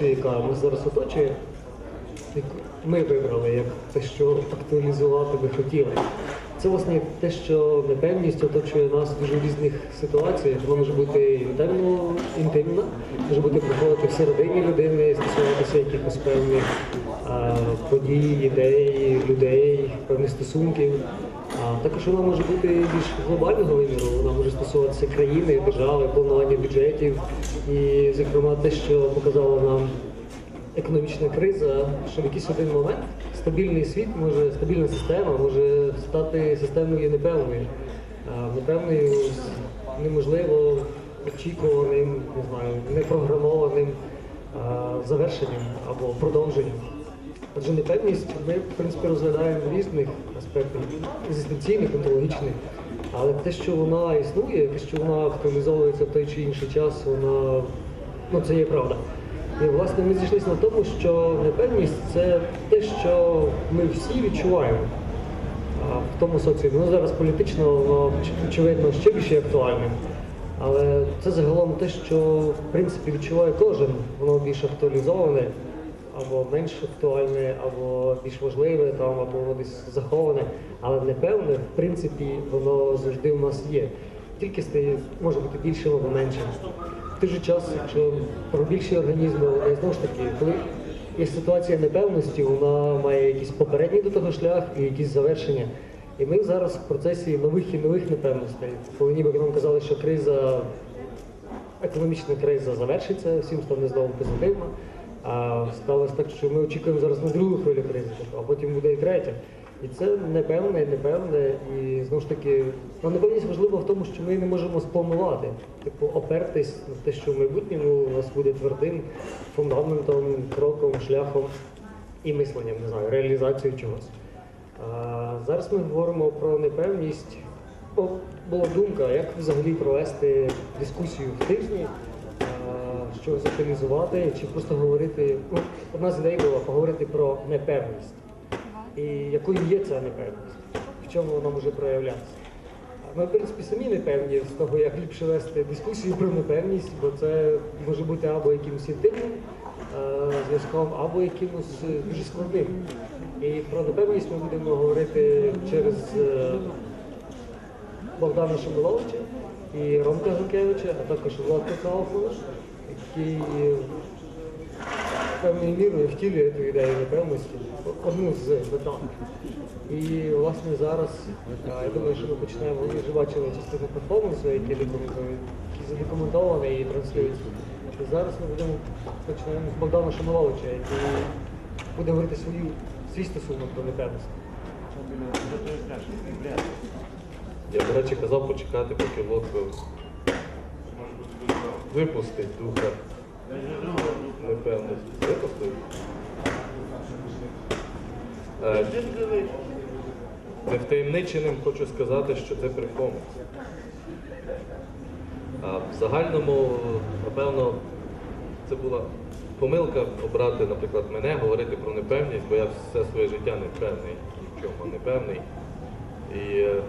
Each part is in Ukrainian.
нас зараз оточує, ми вибрали як те, що актуалізувати би хотіли. Це власне те, що непевність оточує нас в дуже різних ситуаціях. Вона може бути інтимно, інтимна, може бути проходити всередині людини, стосуватися якихось певних подій, ідей, людей, певних стосунків. Також вона може бути більш глобального виміру, вона може стосуватися країни, держави, планування бюджетів. І, зокрема, те, що показала нам економічна криза, що в якийсь один момент стабільний світ може, стабільна система може стати системою непевною. Непевною, неможливо очікуваним, не знаю, непрограмованим завершенням або продовженням. Адже непевність ми, в принципі, розглядаємо в різних аспектах, екзистенційних, онтологічних. Але те, що вона існує, те, що вона актуалізовується в той чи інший час, вона ну це є правда. І власне ми зійшлися на тому, що непевність це те, що ми всі відчуваємо в тому соціумі. Ну зараз політично воно очевидно ще більше актуальним. Але це загалом те, що в принципі відчуває кожен, воно більш актуалізоване, або менш актуальне, або більш важливе, там, або воно десь заховане, але непевне, в принципі, воно завжди у нас є. Тільки стає, може бути більшим або меншим. В той же час, якщо про більші організми, вони знову ж таки, коли є ситуація непевності, вона має якийсь попередній до того шлях і якісь завершення. І ми зараз в процесі нових і нових непевностей, коли ніби нам казали, що криза економічна криза завершиться, всім стане знову позитивно. А сталося так, що ми очікуємо зараз на другу хвилю кризи, а потім буде і третя. І це непевне, непевне. І знову ж таки, ну, непевність важлива в тому, що ми не можемо спланувати. Типу, опертись на те, що в майбутньому у нас буде твердим фундаментом, кроком, шляхом і мисленням, не знаю, реалізацією чогось. А зараз ми говоримо про непевність. О, була думка, як взагалі провести дискусію в тижні, а, що заталізувати, чи просто говорити. Ну, одна з ідей була поговорити про непевність. І якою є ця непевність, в чому вона може проявлятися. Ми, в принципі, самі не певні з того, як ліпше вести дискусію про непевність, бо це може бути або якимось інтимним е, зв'язком, або якимось е, дуже складним. І про непевність ми будемо говорити через е, Богдана Шабиловича і Ромка Гукевича, а також Владка Кауфмана, який певною мірою втілює ту ідею непевності, одну з метод. І власне зараз я думаю, що ми ви вже бачили частину перформансу, який задокументований і транслюється. Зараз ми будемо почнемо з Богдана Шамиловича, який буде говорити свою, свій стосунок до непевності. Я, до речі, казав почекати, поки Лотко випустить духа непевності. Випустив? Е, Невтаємниченим хочу сказати, що це перформанс. А в загальному, напевно, це була помилка обрати, наприклад, мене, говорити про непевність, бо я все своє життя непевний, ні в чому непевний. І е,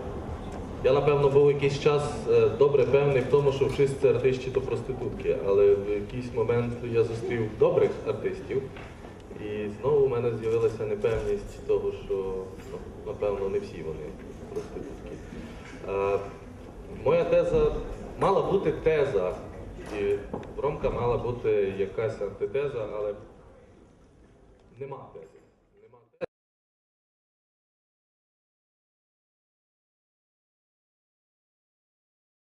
я, напевно, був якийсь час е, добре певний в тому, що всі артисти то проститутки, але в якийсь момент я зустрів добрих артистів, і знову у мене з'явилася непевність того, що ну, напевно не всі вони проститутки. Е, Моя теза мала бути теза, і в Ромка мала бути якась антитеза, але нема тези.